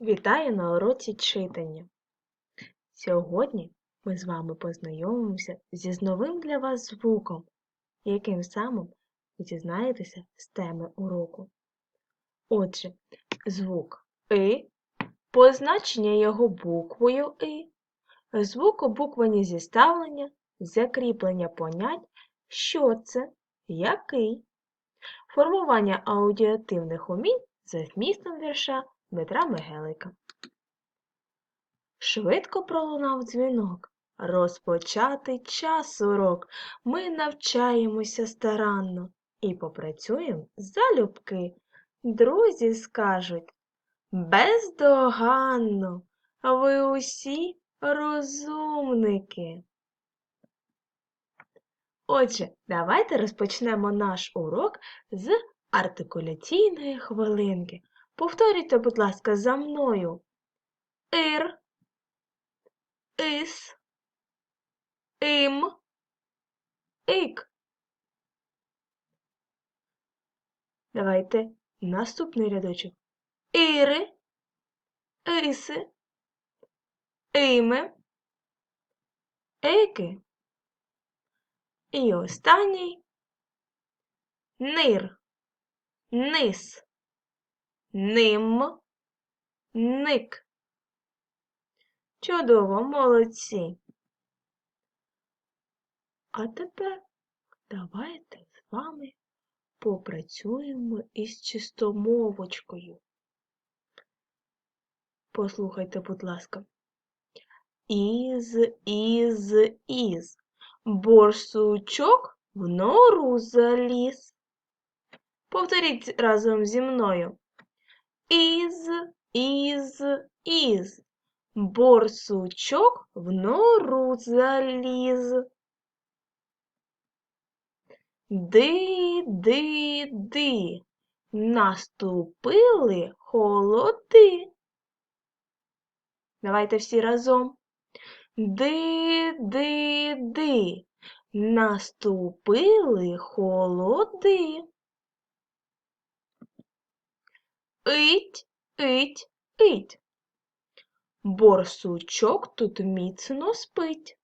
Вітаю на уроці читання. Сьогодні ми з вами познайомимося зі новим для вас звуком, яким самим ви дізнаєтеся з теми уроку. Отже, звук И, позначення його буквою И, звукобуквені зіставлення, закріплення понять, що це, який, формування аудіативних умінь за змістом вірша Дмитра Мегелика. Швидко пролунав дзвінок. Розпочати час урок. Ми навчаємося старанно і попрацюємо залюбки. Друзі скажуть бездоганно, ви усі розумники. Отже, давайте розпочнемо наш урок з артикуляційної хвилинки. Повторюйте, будь ласка, за мною. Ир, ис, ім, ік. Давайте наступний рядочок. Іри, іси, іми, ики. І останній. Нир, низ, ним, ник. Чудово, молодці. А тепер давайте з вами попрацюємо із чистомовочкою. Послухайте, будь ласка. Із, із, із. Борсучок в нору заліз. Повторіть разом зі мною. Із, із, із. Борсучок в нору заліз. Ди, ди, ди. Наступили холоди. Давайте всі разом. Ди, ди, ди. Наступили холоди. Ить, ить, ить. Борсучок тут міцно спить.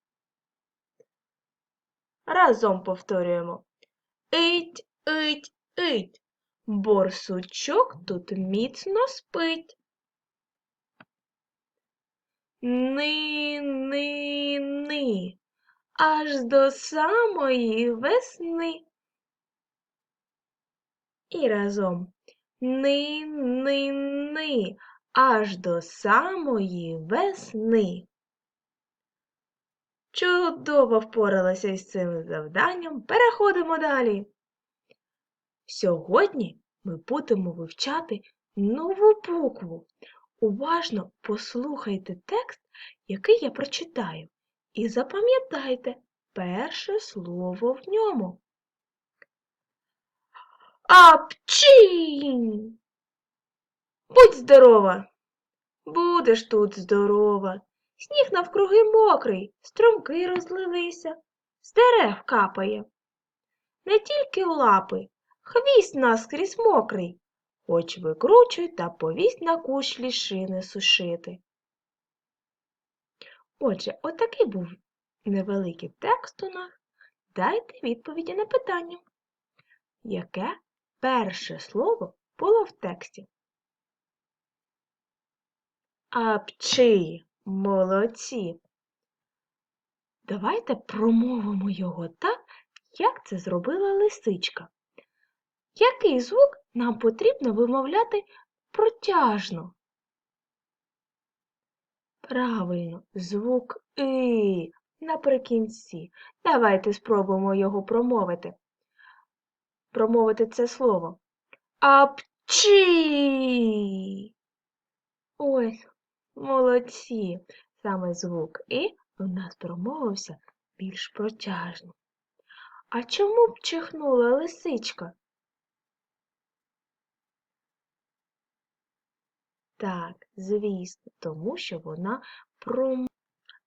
Разом повторюємо. Ить, ить, ить. Борсучок тут міцно спить. Ни, ни, ни. Аж до самої весни. І разом. Ни, ни, ни, аж до самої весни. Чудово впоралася із цим завданням. Переходимо далі. Сьогодні ми будемо вивчати нову букву. Уважно послухайте текст, який я прочитаю, і запам'ятайте перше слово в ньому. Апчінь! Будь здорова! Будеш тут здорова. Сніг навкруги мокрий, струмки розлилися, з дерев капає. Не тільки лапи, хвіст наскрізь мокрий, хоч викручуй та повість на кущ лішини сушити. Отже, отакий був невеликий текст у нас. Дайте відповіді на питання. Яке перше слово було в тексті? Апчі, молодці. Давайте промовимо його так, як це зробила лисичка. Який звук нам потрібно вимовляти протяжно? Правильно, звук И наприкінці. Давайте спробуємо його промовити. Промовити це слово. Апчі. Ось, молодці. Саме звук І у нас промовився більш протяжно. А чому б чихнула лисичка? Так, звісно, тому що вона пром...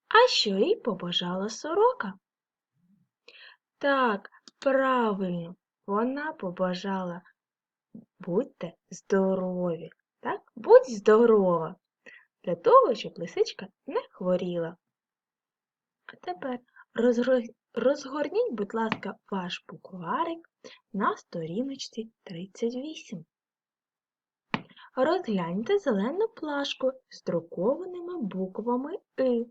А що їй побажала сорока? Так, правильно, вона побажала будьте здорові. Так, будь здорова. для того, щоб лисичка не хворіла. А тепер розгорніть, будь ласка, ваш букварик на сторіночці 38. Розгляньте зелену плашку з друкованими буквами И,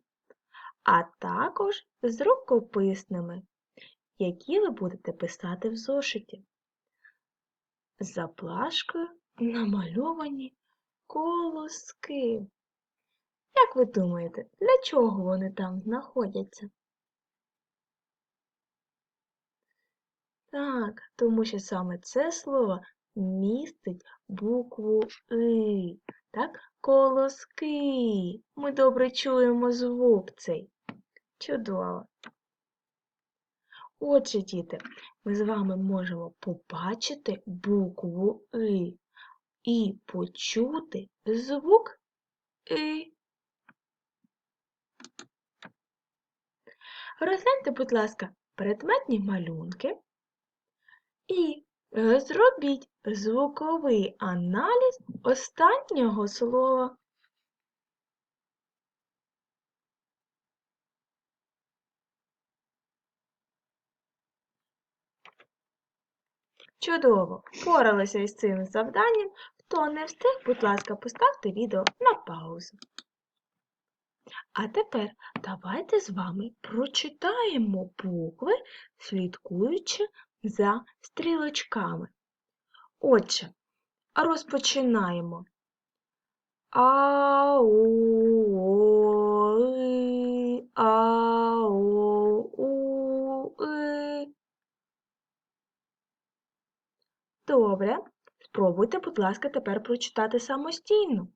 а також з рукописними, які ви будете писати в зошиті. За плашкою намальовані колоски. Як ви думаєте, для чого вони там знаходяться? Так, тому що саме це слово містить букву И. Так, колоски. Ми добре чуємо звук цей. Чудово. Отже, діти, ми з вами можемо побачити букву И і почути звук И. Розгляньте, будь ласка, предметні малюнки і зробіть звуковий аналіз останнього слова. Чудово! Впоралися із цим завданням. Хто не встиг, будь ласка, поставте відео на паузу. А тепер давайте з вами прочитаємо букви, слідкуючи за стрілочками. Отже, розпочинаємо. А, у, о, и, а, о, у, и. Добре. Спробуйте, будь ласка, тепер прочитати самостійно.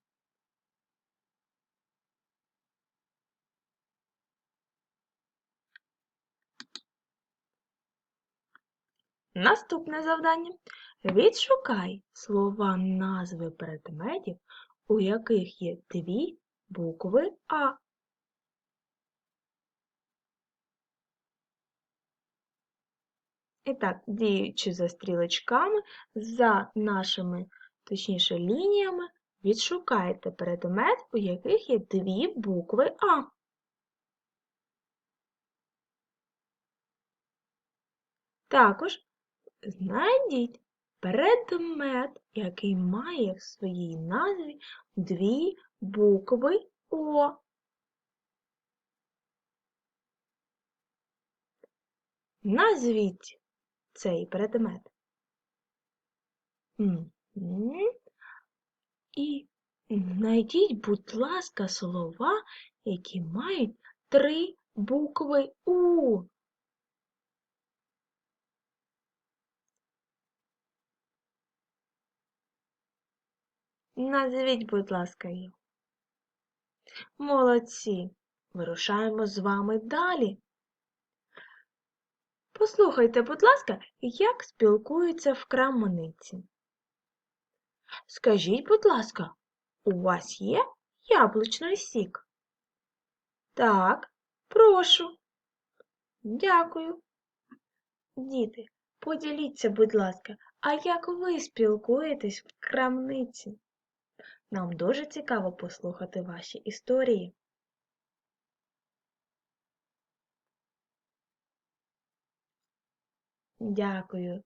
Наступне завдання. Відшукай слова назви предметів, у яких є дві букви А. І так, діючи за стрілочками, за нашими, точніше, лініями, відшукайте предмет, у яких є дві букви А. Також знайдіть предмет, який має в своїй назві дві букви О. Назвіть цей предмет. І знайдіть, будь ласка, слова, які мають три букви У. Назвіть, будь ласка, їх. Молодці. Вирушаємо з вами далі. Послухайте, будь ласка, як спілкуються в крамниці. Скажіть, будь ласка, у вас є яблучний сік? Так, прошу. Дякую. Діти, поділіться, будь ласка, а як ви спілкуєтесь в крамниці? Нам дуже цікаво послухати ваші історії. Дякую.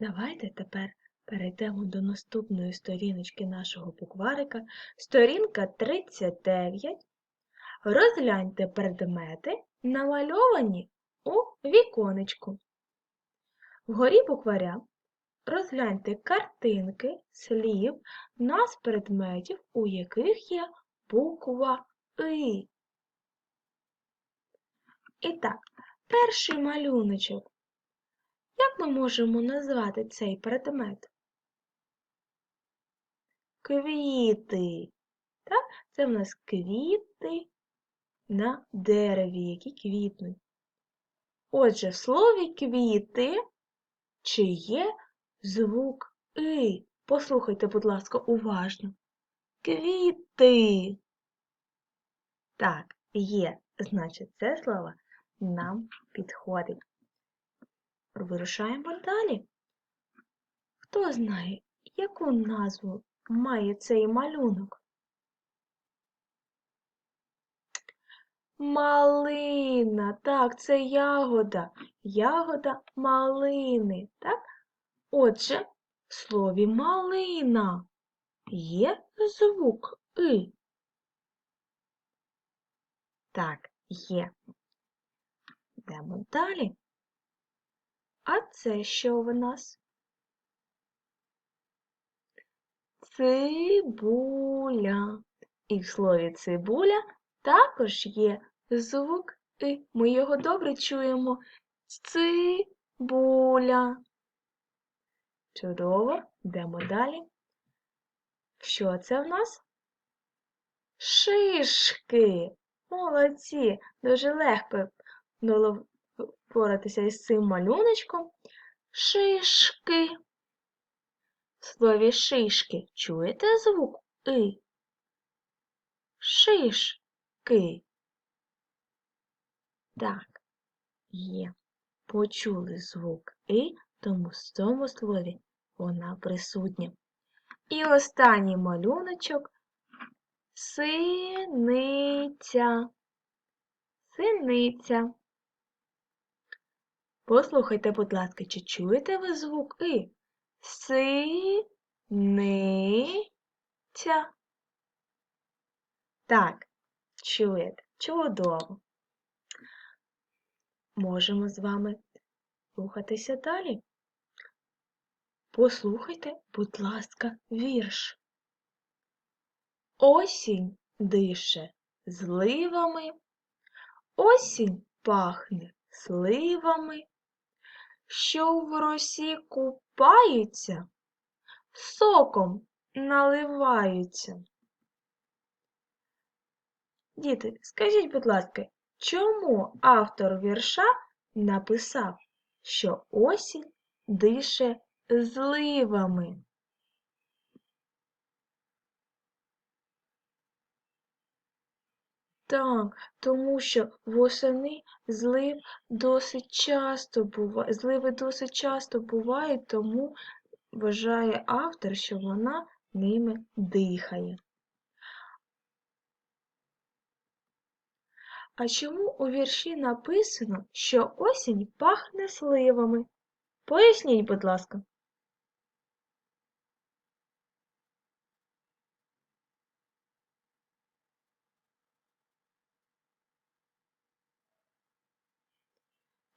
Давайте тепер перейдемо до наступної сторіночки нашого букварика. Сторінка 39. Розгляньте предмети, намальовані у віконечку. Вгорі букваря розгляньте картинки, слів, нас предметів, у яких є буква И. І так, перший малюночок. Як ми можемо назвати цей предмет? Квіти. Так? Це в нас квіти на дереві, які квітнуть. Отже, в слові квіти чи є звук И? Послухайте, будь ласка, уважно. Квіти. Так, є. Значить, це слово нам підходить. Вирушаємо далі. Хто знає, яку назву має цей малюнок? Малина, так, це ягода, ягода малини, так? Отже, в слові малина є звук И. Так, є. Йдемо далі. А це що в нас? Цибуля. І в слові цибуля також є звук И. Ми його добре чуємо. Цибуля. Чудово. Йдемо далі. Що це в нас? Шишки. Молодці. Дуже легко впоратися із цим малюночком. Шишки. В слові шишки чуєте звук И? Шишки. Так, є. Почули звук И, тому в цьому слові вона присутня. І останній малюночок синиця. Синиця. Послухайте, будь ласка, чи чуєте ви звук И? Синиця. Так, чуєте. Чудово. Можемо з вами рухатися далі. Послухайте, будь ласка, вірш. Осінь дише зливами, осінь пахне сливами, що в росі купаються, соком наливаються. Діти, скажіть, будь ласка, чому автор вірша написав, що осінь дише зливами? Так, тому що восени злив досить часто бува... зливи досить часто бувають, тому вважає автор, що вона ними дихає. А чому у вірші написано, що осінь пахне сливами? Поясніть, будь ласка.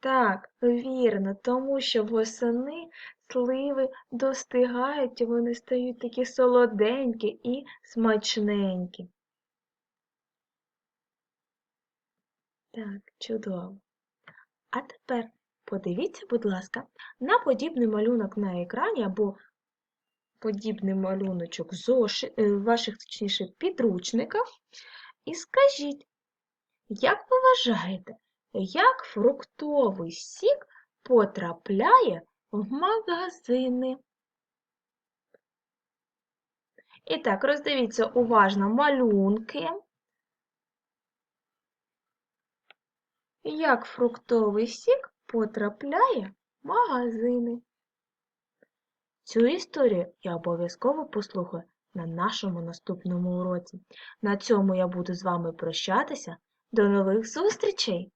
Так, вірно, тому що восени сливи достигають і вони стають такі солоденькі і смачненькі. Так, чудово. А тепер подивіться, будь ласка, на подібний малюнок на екрані або подібний малюночок зоши... е, ваших, точніше, підручниках. І скажіть, як ви вважаєте, як фруктовий сік потрапляє в магазини? І так, роздивіться уважно малюнки. Як фруктовий сік потрапляє в магазини? Цю історію я обов'язково послухаю на нашому наступному уроці. На цьому я буду з вами прощатися. До нових зустрічей!